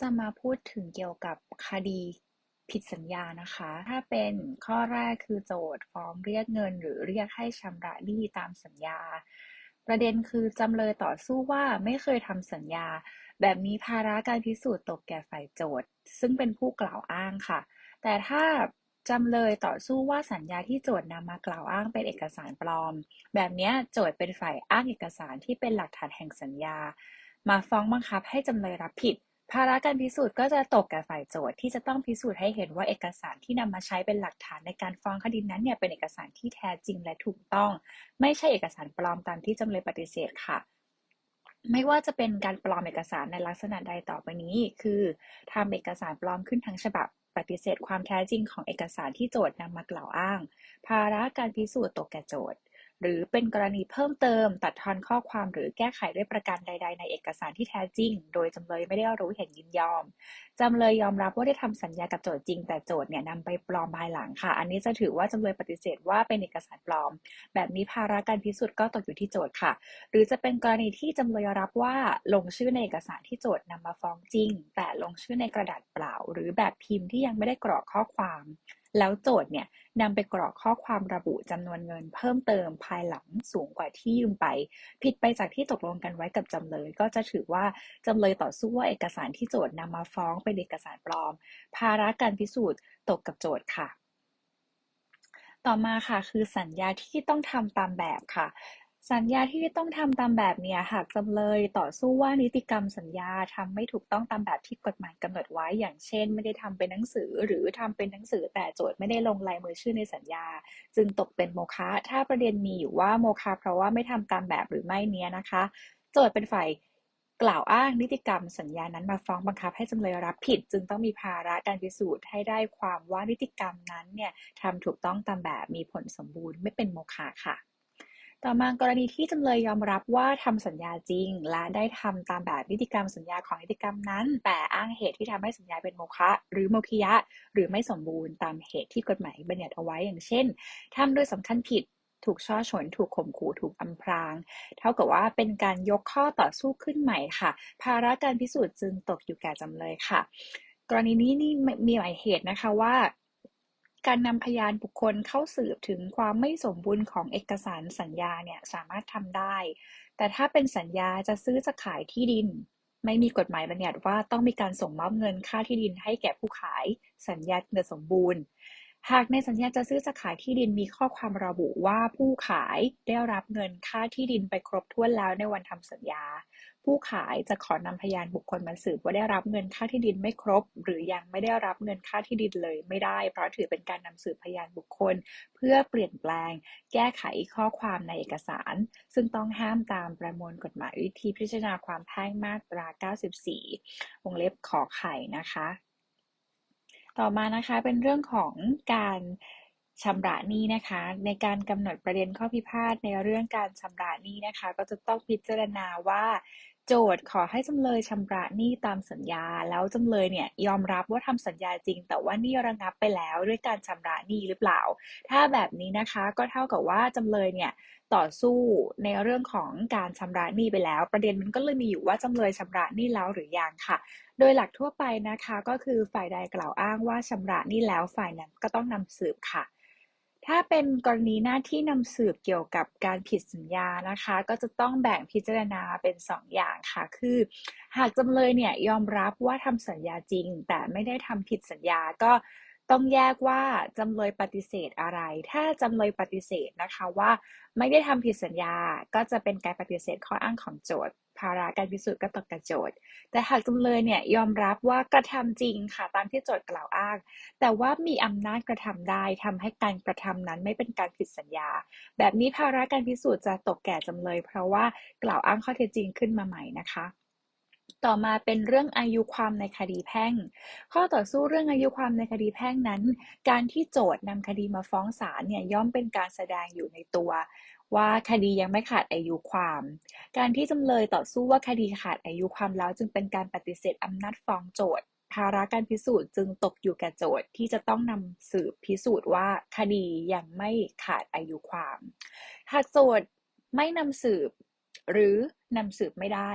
จะมาพูดถึงเกี่ยวกับคดีผิดสัญญานะคะ ถ้าเป็นข้อแรกคือโจทย์ฟ้องเรียกเงิน หรือเรียกให้ชำระหนี้ตามสัญญา ประเด็นคือจำเลยต่อสู้ว่าไม่เคยทำสัญญา แบบนี้ภาระการพิสูจน์ตกแก่ฝ่ายโจทย์ ซึ่งเป็นผู้กล่าวอ้างค่ะ แต่ถ้าจำเลยต่อสู้ว่าสัญญาที่โจทย์นำมากล่าวอ้างเป็นเอกสารปลอม แบบนี้โจทย์เป็นฝ่ายอ้างเอกสารที่เป็นหลักฐานแห่งสัญญา มาฟ้องบังคับให้จำเลยรับผิด ภาระการพิสูจน์ก็จะตกแก่ฝ่ายโจทย์ที่จะต้องพิสูจน์ให้เห็นว่าเอกสารที่นำมาใช้เป็นหลักฐานในการฟ้องคดีนั้นเนี่ยเป็นเอกสารที่แท้จริงและถูกต้อง ไม่ใช่เอกสารปลอมตามที่จำเลยปฏิเสธค่ะ ไม่ว่าจะเป็นการปลอมเอกสารในลักษณะใดต่อไปนี้ คือทำเอกสารปลอมขึ้นทั้งฉบับปฏิเสธความแท้จริงของเอกสารที่โจทย์นำมากล่าวอ้าง ภาระการพิสูจน์ตกแก่โจทย์ หรือเป็นกรณีเพิ่มเติม ตัดทอนข้อความหรือแก้ไขด้วยประการใด ๆ ในเอกสารที่แท้จริง โดยจำเลยไม่ได้รู้เห็นยินยอม จำเลยยอมรับว่าได้ทำสัญญากับโจทย์จริง แต่โจทย์เนี่ยนำไปปลอมภายหลังค่ะ อันนี้จะถือว่าจำเลยปฏิเสธว่าเป็นเอกสารปลอม แบบนี้ภาระการพิสูจน์ก็ตกอยู่ที่โจทย์ค่ะ หรือจะเป็นกรณีที่จำเลยรับว่าลงชื่อในเอกสารที่โจทย์นำมาฟ้องจริง แต่ลงชื่อในกระดาษเปล่า หรือแบบพิมพ์ที่ยังไม่ได้กรอกข้อความแล้วโจทย์เนี่ยนำไปกรอกข้อความระบุจำนวนเงินเพิ่มเติมภายหลังสูงกว่าที่ยืมไป ผิดไปจากที่ตกลงกันไว้กับจำเลย ก็จะถือว่าจำเลยต่อสู้ว่าเอกสารที่โจทย์นำมาฟ้องเป็นเอกสารปลอม ภาระการพิสูจน์ตกกับโจทย์ค่ะ ต่อมาค่ะคือสัญญาที่ต้องทำตามแบบค่ะ สัญญาที่ต้องทำตามแบบเนี่ย หากจำเลยต่อสู้ว่านิติกรรมสัญญาทำไม่ถูกต้องตามแบบที่กฎหมายกำหนดไว้ อย่างเช่น ไม่ได้ทำเป็นหนังสือ หรือทำเป็นหนังสือแต่โจทย์ไม่ได้ลงลายมือชื่อในสัญญา จึงตกเป็นโมฆะถ้าประเด็นมีอยู่ว่าโมฆะเพราะว่าไม่ทำตามแบบหรือไม่เนี้ยนะคะ โจทย์เป็นฝ่ายกล่าวอ้างนิติกรรมสัญญานั้นมาฟ้องบังคับให้จำเลยรับผิด จึงต้องมีภาระการพิสูจน์ให้ได้ความว่านิติกรรมนั้นเนี่ยทำถูกต้องตามแบบมีผลสมบูรณ์ไม่เป็นโมฆะค่ะ ต่อมากรณีที่จำเลยยอมรับว่าทำสัญญาจริง และได้ทำตามแบบนิติกรรมสัญญาของนิติกรรมนั้น แต่อ้างเหตุที่ทำให้สัญญาเป็นโมฆะหรือโมคิยะ หรือไม่สมบูรณ์ตามเหตุที่กฎหมายบัญญัติเอาไว้อย่างเช่นทำโดยสำคัญผิดถูกช่อฉนถูกข่มขู่ ถูกอำพราง เท่ากับว่าเป็นการยกข้อต่อสู้ขึ้นใหม่ค่ะ ภาระการพิสูจน์จึงตกอยู่แก่จำเลยค่ะ กรณีนี้นี่มีหลายเหตุนะคะว่า การนำพยานบุคคลเข้าสืบถึงความไม่สมบูรณ์ของเอกสารสัญญาเนี่ยสามารถทำได้ แต่ถ้าเป็นสัญญาจะซื้อจะขายที่ดิน ไม่มีกฎหมายบัญญัติว่าต้องมีการส่งมอบเงินค่าที่ดินให้แก่ผู้ขาย สัญญาเงินสมบูรณ์ หากในสัญญาจะซื้อจะขายที่ดินมีข้อความระบุว่าผู้ขายได้รับเงินค่าที่ดินไปครบถ้วนแล้วในวันทำสัญญา ผู้ขายจะขอนำพยานบุคคลมาสืบว่าได้รับเงินค่าที่ดินไม่ครบ หรือยังไม่ได้รับเงินค่าที่ดินเลยไม่ได้ เพราะถือเป็นการนำสืบพยานบุคคล เพื่อเปลี่ยนแปลง แก้ไขข้อความในเอกสาร ซึ่งต้องห้ามตามประมวลกฎหมายวิธีพิจารณาความแพ่งมาตรา 94 วงเล็บขอไข่นะคะ ต่อมานะคะเป็นเรื่องของการ ชำระหนี้นะคะ ในการกำหนดประเด็นข้อพิพาทในเรื่องการชำระหนี้นะคะ ก็จะต้องพิจารณาว่าโจทย์ขอให้จำเลยชำระหนี้ตามสัญญา แล้วจำเลยเนี่ยยอมรับว่าทำสัญญาจริง แต่ว่านี้ระงับไปแล้วด้วยการชำระหนี้หรือเปล่า ถ้าแบบนี้นะคะก็เท่ากับว่าจำเลยเนี่ยต่อสู้ในเรื่องของการชำระหนี้ไปแล้ว ประเด็นมันก็เลยมีอยู่ว่าจำเลยชำระหนี้แล้วหรือยังค่ะ โดยหลักทั่วไปนะคะ ก็คือฝ่ายใดกล่าวอ้างว่าชำระหนี้แล้วฝ่ายนั้นก็ต้องนำสืบค่ะ ถ้าเป็นกรณีหน้าที่นำสืบเกี่ยวกับการผิดสัญญานะคะ ก็จะต้องแบ่งพิจารณาเป็น 2 อย่างค่ะ คือ หากจำเลยเนี่ยยอมรับว่าทำสัญญาจริง แต่ไม่ได้ทำผิดสัญญาก็ต้องแยกว่าจำเลยปฏิเสธอะไร ถ้าจำเลยปฏิเสธนะคะว่าไม่ได้ทำผิดสัญญา ก็จะเป็นการปฏิเสธข้ออ้างของโจทย์ ภาระการพิสูจน์ก็ตกกับโจทย์ แต่หากจำเลยเนี่ยยอมรับว่ากระทำจริงค่ะตามที่โจทย์กล่าวอ้าง แต่ว่ามีอำนาจกระทำได้ทำให้การกระทำนั้นไม่เป็นการผิดสัญญา แบบนี้ภาระการพิสูจน์จะตกแก่จำเลย เพราะว่ากล่าวอ้างข้อเท็จจริงขึ้นมาใหม่นะคะต่อมาเป็นเรื่องอายุความในคดีแพ่ง ข้อต่อสู้เรื่องอายุความในคดีแพ่งนั้น การที่โจทย์นำคดีมาฟ้องศาลเนี่ยย่อมเป็นการแสดงอยู่ในตัว ว่าคดียังไม่ขาดอายุความ การที่จำเลยต่อสู้ว่าคดีขาดอายุความแล้วจึงเป็นการปฏิเสธอำนาจฟ้องโจทย์ภาระการพิสูจน์จึงตกอยู่แก่โจทย์ที่จะต้องนำสืบพิสูจน์ว่าคดียังไม่ขาดอายุความ หากโจทย์ไม่นำสืบ หรือนำสืบไม่ได้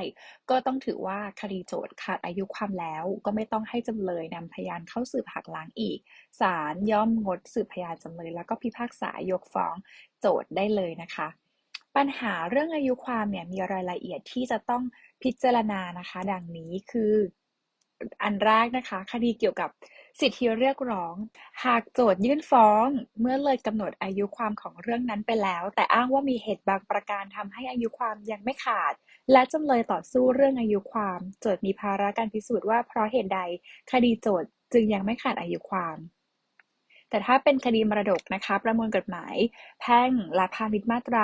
ก็ต้องถือว่าคดีโจทย์ขาดอายุความแล้ว ก็ไม่ต้องให้จำเลยนำพยานเข้าสืบหักล้างอีกศาลย่อมงดสืบพยานจำเลย แล้วก็พิพากษายกฟ้องโจทย์ได้เลยนะคะ ปัญหาเรื่องอายุความเนี่ยมีรายละเอียดที่จะต้องพิจารณานะคะ ดังนี้คืออันแรกนะคะ คดีเกี่ยวกับ สิทธิเรียกร้อง หากโจทยื่นฟ้อง เมื่อเลยกำหนดอายุความของเรื่องนั้นไปแล้ว แต่อ้างว่ามีเหตุบางประการทำให้อายุความยังไม่ขาด และจำเลยต่อสู้เรื่องอายุความ โจทย์มีภาระการพิสูจน์ว่าเพราะเหตุใด คดีโจทย์จึงยังไม่ขาดอายุความ แต่ถ้าเป็นคดีมรดกนะคะ ประมวลกฎหมาย แพ่งและพาณิชย์มาตรา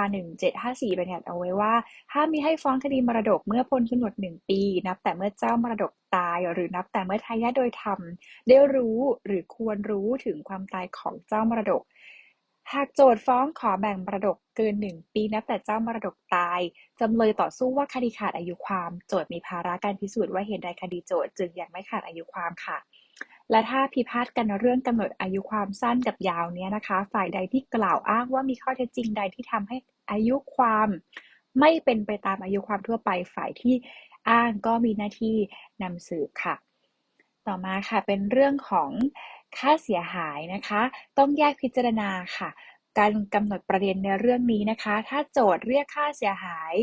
1754บัญญัติเอาไว้ว่า ห้ามมีให้ฟ้องคดีมรดกเมื่อพ้นกำหนดหนึ่งปี นับแต่เมื่อเจ้ามรดกตาย หรือนับแต่เมื่อทายาทโดยธรรมได้รู้หรือควรรู้ถึงความตายของเจ้ามรดกหากโจทฟ้องขอแบ่งมรดกเกินหนึ่งปีนับแต่เจ้ามรดกตาย จำเลยต่อสู้ว่าคดีขาดอายุความ โจทมีภาระการพิสูจน์ว่าเหตุใดคดีโจทจึงยังไม่ขาดอายุความค่ะ และถ้าพิพาทกันเรื่องกำหนดอายุความสั้นกับยาวเนี้ยนะคะ ฝ่ายใดที่กล่าวอ้างว่ามีข้อเท็จจริงใดที่ทำให้อายุความไม่เป็นไปตามอายุความทั่วไป ฝ่ายที่อ้างก็มีหน้าที่นำสืบค่ะ ต่อมาค่ะเป็นเรื่องของค่าเสียหายนะคะ ต้องแยกพิจารณาค่ะ การกำหนดประเด็นในเรื่องนี้นะคะ ถ้าโจทย์เรียกค่าเสียหาย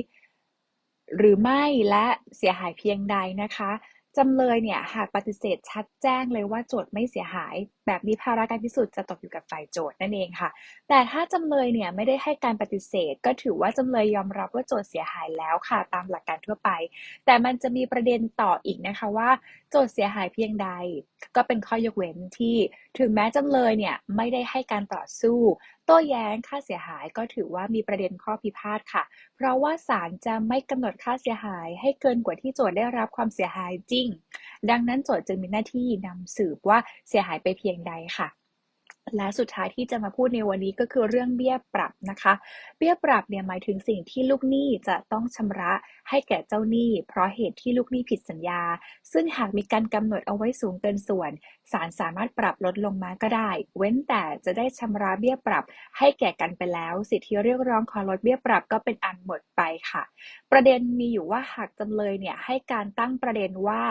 หรือไม่และเสียหายเพียงใดนะคะ จำเลยเนี่ยหากปฏิเสธชัดแจ้งเลยว่าโจทย์ไม่เสียหาย แบบนี้ภาระการพิสูจน์จะตกอยู่กับฝ่ายโจทย์นั่นเองค่ะ แต่ถ้าจำเลยเนี่ยไม่ได้ให้การปฏิเสธ ก็ถือว่าจำเลยยอมรับว่าโจทย์เสียหายแล้วค่ะ ตามหลักการทั่วไป แต่มันจะมีประเด็นต่ออีกนะคะว่าโจทย์เสียหายเพียงใด ก็เป็นข้อยกเว้นที่ถึงแม้จำเลยเนี่ยไม่ได้ให้การต่อสู้ โต้แย้งค่าเสียหายก็ถือว่ามีประเด็นข้อพิพาทค่ะ เพราะว่าศาลจะไม่กำหนดค่าเสียหายให้เกินกว่าที่โจทย์ได้รับความเสียหายจริง ดังนั้นโจทย์จึงมีหน้าที่นำสืบว่าเสียหายไปเพียงใดค่ะ และสุดท้ายที่จะมาพูดในวันนี้ก็คือเรื่องเบี้ยปรับนะคะ เบี้ยปรับเนี่ยหมายถึงสิ่งที่ลูกหนี้จะต้องชำระให้แก่เจ้าหนี้ เพราะเหตุที่ลูกหนี้ผิดสัญญา ซึ่งหากมีการกำหนดเอาไว้สูงเกินส่วนศาลสามารถปรับลดลงมาก็ได้ เว้นแต่จะได้ชำระเบี้ยปรับให้แก่กันไปแล้ว สิทธิเรียกร้องขอลดเบี้ยปรับก็เป็นอันหมดไปค่ะ ประเด็นมีอยู่ว่าหากจำเลยเนี่ยให้การตั้งประเด็นว่า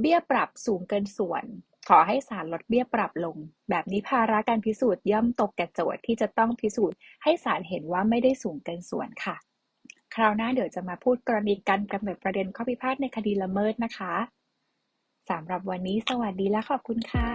เบี้ยปรับสูงเกินส่วน ขอให้ศาลลดเบี้ยปรับลง แบบนี้ภาระการพิสูจน์ย่อมตกแก่โจทย์ที่จะต้องพิสูจน์ให้ศาลเห็นว่าไม่ได้สูงเกินส่วนค่ะ คราวหน้าเดี๋ยวจะมาพูดกรณีการกำหนดประเด็นข้อพิพาทในคดีละเมิดนะคะสำหรับวันนี้สวัสดีและขอบคุณค่ะ